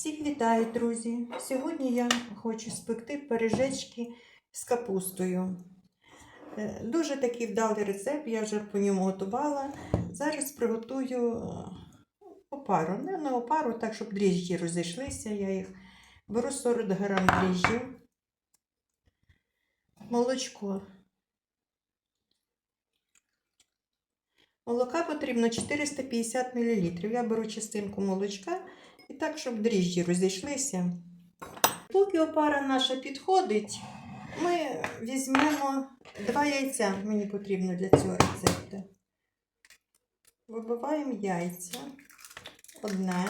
Всіх вітаю, друзі! Сьогодні я хочу спекти пиріжечки з капустою. Е, Дуже такий вдалий рецепт, я вже по ньому готувала. Зараз приготую опару. Не на опару, так, щоб дріжджі розійшлися. Я їх беру 40 грам дріжджів, молочко. Молока потрібно 450 мл. Я беру частинку молочка і так, щоб дріжджі розійшлися. Поки опара наша підходить, ми візьмемо два яйця. Мені потрібно для цього рецепту. Вибиваємо яйця. Одне.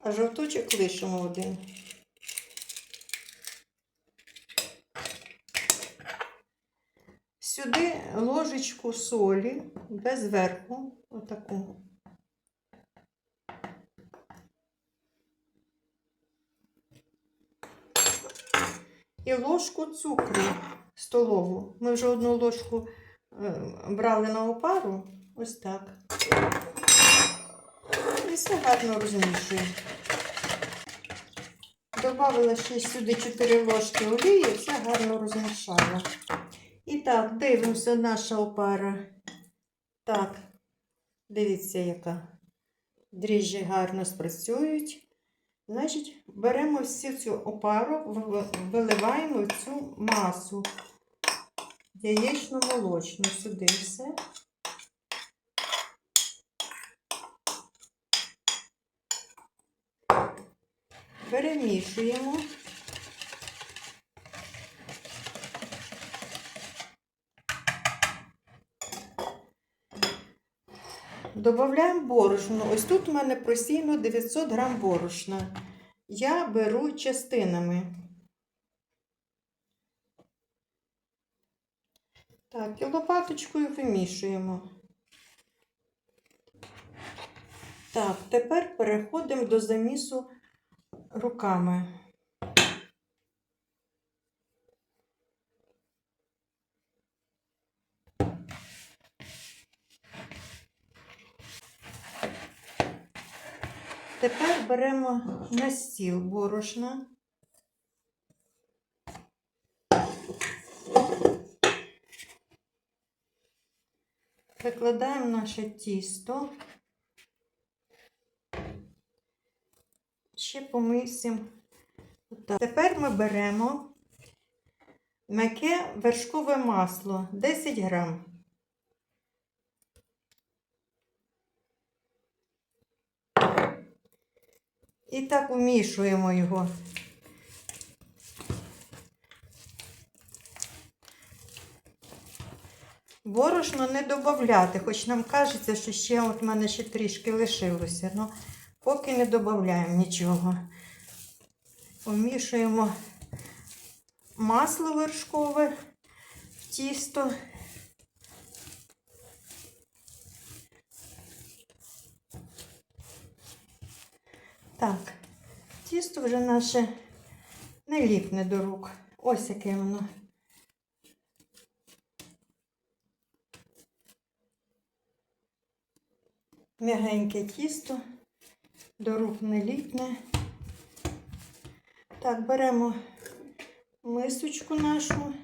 А жовточок лишимо один. Сюди ложечку солі без верху, отаку. І ложку цукру столову. Ми вже одну ложку е, брали на опару, ось так. І все гарно розмішуємо. Добавила ще сюди 4 ложки олії, все гарно розмішала. Так, дивимося, наша опара. Так, дивіться, яка. Дріжджі гарно спрацюють. Значить, беремо всю цю опару, виливаємо цю масу яєчно-молочну сюди все. Перемішуємо. Добавляємо борошно. Ось тут у мене просійно 900 грам борошна. Я беру частинами. Так, і лопаточкою вимішуємо. Так, тепер переходимо до замісу руками. Тепер беремо на стіл борошна. Викладаємо наше тісто. Ще помисимо. Тепер ми беремо м'яке вершкове масло 10 грам. І так умішуємо його. Борошно не додати, хоч нам кажеться, що ще от в мене ще трішки лишилося. Ну, поки не додаємо нічого. Умішуємо масло вершкове в тісто. Так, тісто вже наше не ліпне до рук. Ось яке воно. М'ягеньке тісто, до рук не ліпне. Так, беремо мисочку нашу.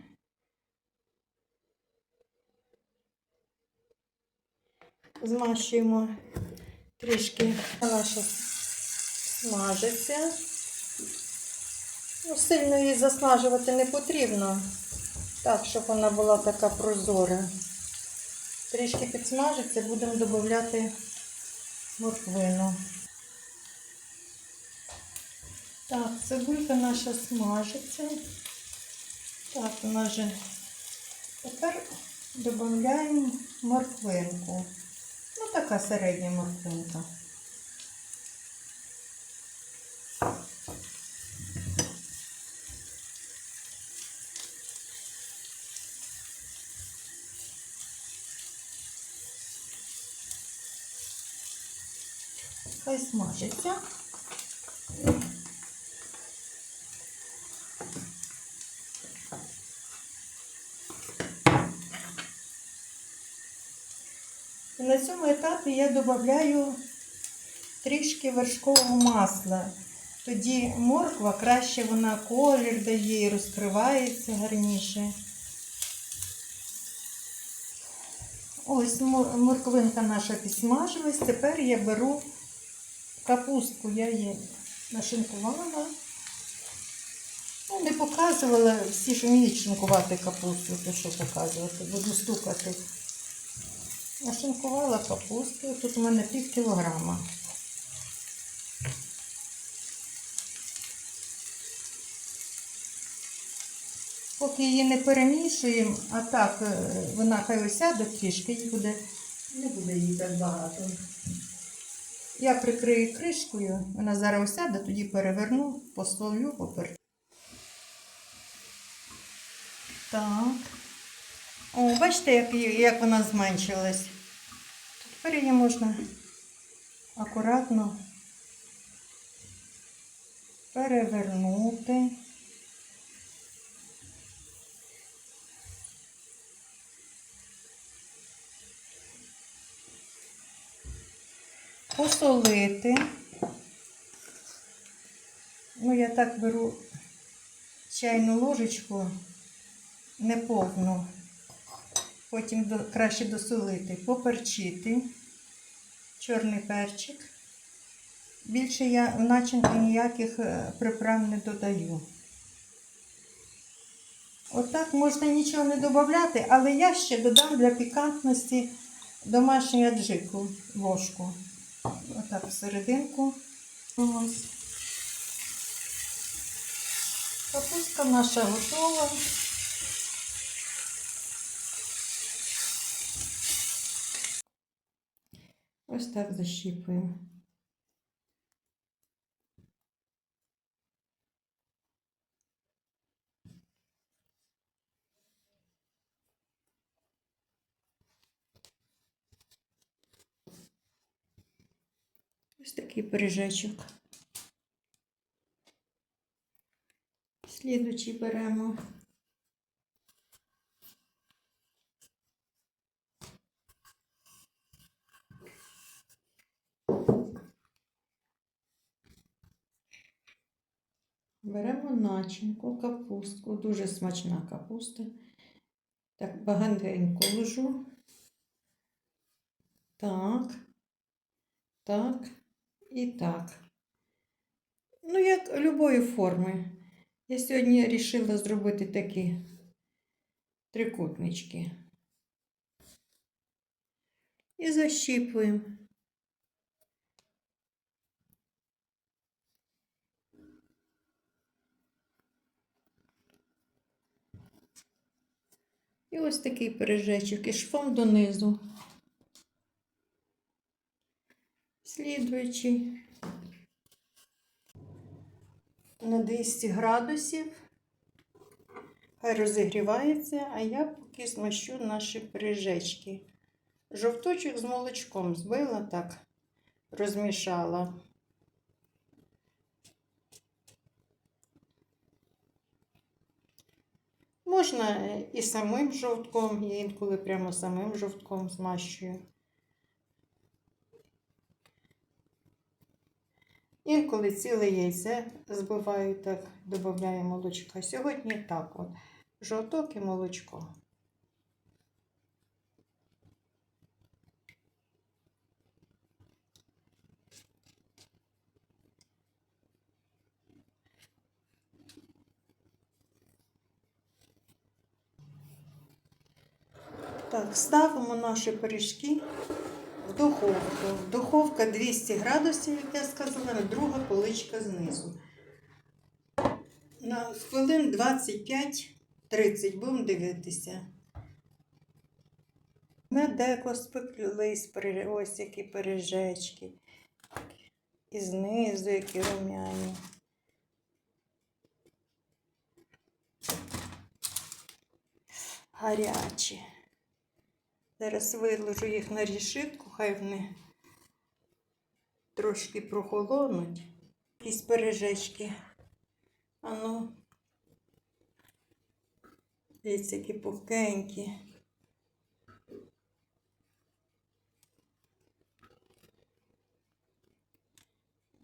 Змащуємо трішки наша смажиться. Ну, сильно її заснажувати не потрібно, так, щоб вона була така прозора. Трішки підсмажиться, будемо додати морквину. Так, цибулька наша смажиться. Так, вона вже тепер додаємо морквинку. Ну, така середня морквинка. Хай смажиться. на цьому етапі я додаю трішки вершкового масла. Тоді морква краще вона колір дає і розкривається гарніше. Ось мор- морквинка наша підсмажилась. Тепер я беру капустку, я її нашинкувала. Ну, не показувала, всі ж вміють шинкувати капусту, то що показувати, буду стукати. Нашинкувала капусту, тут у мене пів кілограма. Поки її не перемішуємо, а так е, вона хай осяде трішки, їй буде, не буде її так багато. Я прикрию кришкою, вона зараз осяде, тоді переверну, посолю, попер. Так. О, бачите, як, як вона зменшилась. Тепер її можна акуратно перевернути. Посолити. Ну, я так беру чайну ложечку неповну. Потім до, краще досолити, поперчити, чорний перчик. Більше я в начинки ніяких е, приправ не додаю. Отак можна нічого не додати, але я ще додам для пікантності домашню аджику, ложку. Отак всерединку. Ось. Капуста наша готова. Ось так защіпуємо. Ось такий пиріжечок. Слідучий беремо. Беремо начинку, капустку, дуже смачна капуста. Так, багатенько ложу. Так, так і так. Ну, як любої форми. Я сьогодні вирішила зробити такі трикутнички. І защіпуємо. І ось такий пиріжечок і швом донизу. Слідуючий на 200 градусів. Хай розігрівається, а я поки змащу наші пиріжечки. Жовточок з молочком збила так, розмішала. Можна і самим жовтком, я інколи прямо самим жовтком змащую. Інколи ціле яйце збиваю так, додаю молочка. Сьогодні так от. Жовток і молочко. Так, ставимо наші пиріжки в духовку. Духовка 200 градусів, як я сказала, друга поличка знизу. На хвилин 25-30 будемо дивитися. Ми деко спеклись, ось які пиріжечки. І знизу які рум'яні. Гарячі. Зараз виложу їх на рішитку, хай вони трошки прохолонуть. Якісь пережечки. Ану, дивіться, які повкенькі.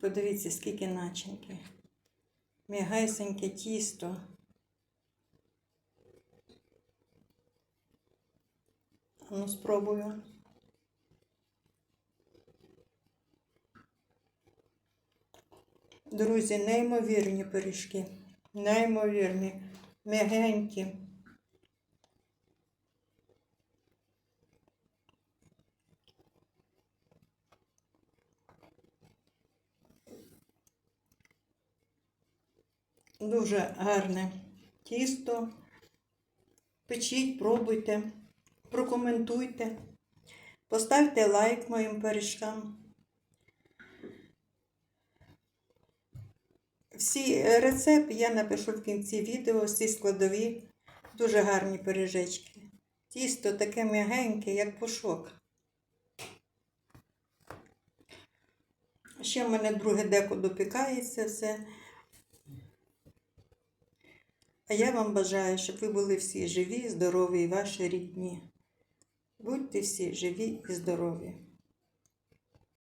Подивіться, скільки начинки. Мігайсеньке тісто. Ну, спробую. Друзі, неймовірні пиріжки. Неймовірні, м'ягенькі. Дуже гарне тісто. Печіть, пробуйте, прокоментуйте, поставте лайк моїм пиріжкам. Всі рецепти я напишу в кінці відео, всі складові, дуже гарні пиріжечки. Тісто таке м'ягеньке, як пушок. Ще в мене друге деко допікається все. А я вам бажаю, щоб ви були всі живі, здорові і ваші рідні. Будьте всі живі і здорові.